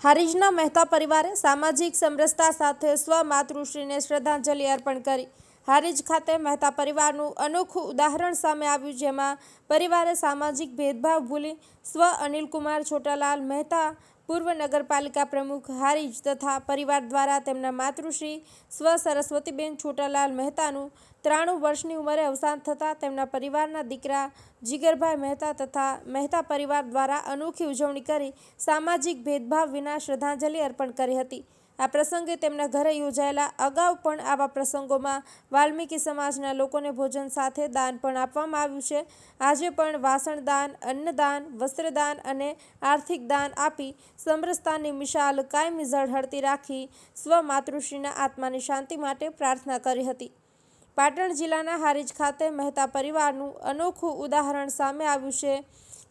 હારીજના મહેતા પરિવારે સામાજિક સમરસતા સાથે સ્વ માતૃશ્રીને શ્રદ્ધાંજલિ અર્પણ કરી. હારીજ ખાતે મહેતા પરિવારનું અનોખું ઉદાહરણ સામે આવ્યું, જેમાં પરિવારે સામાજિક ભેદભાવ ભૂલી સ્વ અનિલકુમાર છોટાલાલ મહેતા પૂર્વ નગરપાલિકા પ્રમુખ હારીજ તથા પરિવાર દ્વારા તેમના માતૃશ્રી સ્વ સરસ્વતીબેન છોટાલાલ મહેતાનું ત્રાણું વર્ષની ઉંમરે અવસાન થતાં તેમના પરિવારના દીકરા જીગરભાઈ મહેતા તથા મહેતા પરિવાર દ્વારા અનોખી ઉજવણી કરી સામાજિક ભેદભાવ વિના શ્રદ્ધાંજલિ અર્પણ કરી હતી. આ પ્રસંગે તેમના ઘરે યોજાયેલા અગાઉ પણ આવા પ્રસંગોમાં વાલ્મીકી સમાજના લોકોને ભોજન સાથે દાન પણ આપવામાં આવ્યું છે. આજે પણ વાસણ દાન, અન્નદાન, વસ્ત્રદાન અને આર્થિક દાન આપી સમરસતાની મિશાલ કાયમી ઝળહળતી રાખી સ્વ માતૃશ્રીના આત્માની શાંતિ માટે પ્રાર્થના કરી હતી. પાટણ જિલ્લાના હારીજ ખાતે મહેતા પરિવારનું અનોખું ઉદાહરણ સામે આવ્યું છે.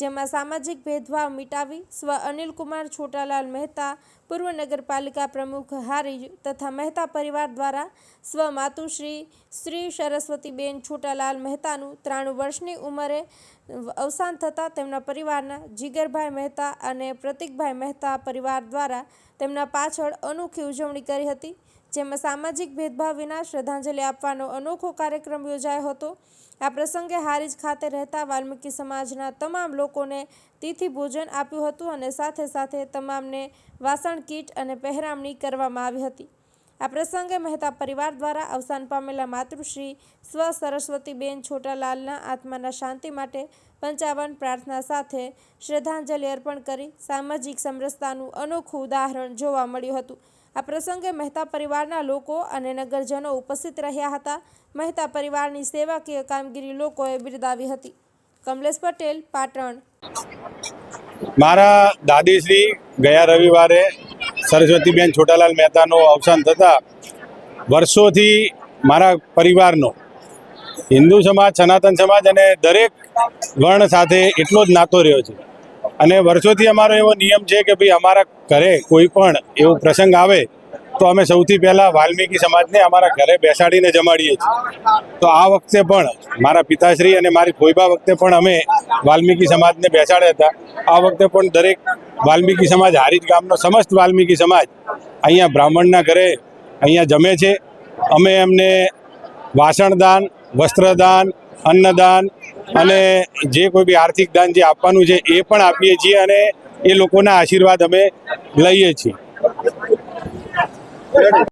જેમાં સામાજિક ભેદભાવ મિટાવી સ્વ અનિલકુમાર છોટાલાલ મહેતા, પૂર્વ નગરપાલિકા પ્રમુખ હારીજ તથા મહેતા પરિવાર દ્વારા સ્વ માતુશ્રી શ્રી સરસ્વતીબેન છોટાલાલ મહેતાનું ત્રાણું વર્ષની ઉંમરે અવસાન થતાં તેમના પરિવારના જીગરભાઈ મહેતા અને પ્રતિકભાઈ મહેતા પરિવાર દ્વારા તેમના પાછળ અનોખી ઉજવણી કરી હતી. જેમાં સામાજિક ભેદભાવ વિના શ્રદ્ધાંજલિ આપવાનો અનોખો કાર્યક્રમ યોજાયો હતો. આ પ્રસંગે હારીજ ખાતે રહેતા વાલ્મીકી સમાજના તમામ લોકોને તિથિ ભોજન આપ્યું હતું અને સાથે સાથે તમામને વાસણ, કીટ અને પહેરામણી કરવામાં આવી હતી. આ પ્રસંગે મહેતા પરિવાર દ્વારા અવસાન પામેલા માતૃશ્રી સ્વ સરસ્વતીબેન છોટાલાલના આત્માના શાંતિ માટે પંચાવન પ્રાર્થના સાથે શ્રદ્ધાંજલિ અર્પણ કરી સામાજિક સમરસતાનું અનોખું ઉદાહરણ જોવા મળ્યું હતું. આ પ્રસંગે મહેતા પરિવારના લોકો અને નગરજનો ઉપસ્થિત રહ્યા હતા. મહેતા પરિવારની સેવાકીય કામગીરી લોકોએ બિરદાવી હતી. કમલેશ પટેલ, પાટણ. મારા દાદીશ્રી ગયા રવિવારે સરસ્વતીબેન છોટાલાલ મહેતાનું અવસાન થતાં વર્ષોથી મારા પરિવારનો હિન્દુ સમાજ, સનાતન સમાજ અને દરેક વર્ણ સાથે એટલો જ નાતો રહ્યો છે. અને વર્ષોથી અમારો એવો નિયમ છે કે ભાઈ અમારા ઘરે કોઈ પણ એવો પ્રસંગ આવે, તો અમે સૌથી પહેલાં વાલ્મીકી સમાજને અમારા ઘરે બેસાડીને જમાડીએ છીએ. તો આ વખતે પણ મારા પિતાશ્રી અને મારી ફોઈબા વખતે પણ અમે વાલ્મીકી સમાજને બેસાડ્યા હતા. આ વખતે પણ દરેક વાલ્મીકી સમાજ, હારીજ ગામનો સમસ્ત વાલ્મીકી સમાજ અહીંયા બ્રાહ્મણના ઘરે અહીંયા જમે છે. અમે એમને વાસણદાન, વસ્ત્રદાન, અન્નદાન અને જે કોઈ બી આર્થિક દાન જે આપવાનું છે એ પણ આપીએ છીએ અને એ લોકોના આશીર્વાદ અમે લઈએ છીએ.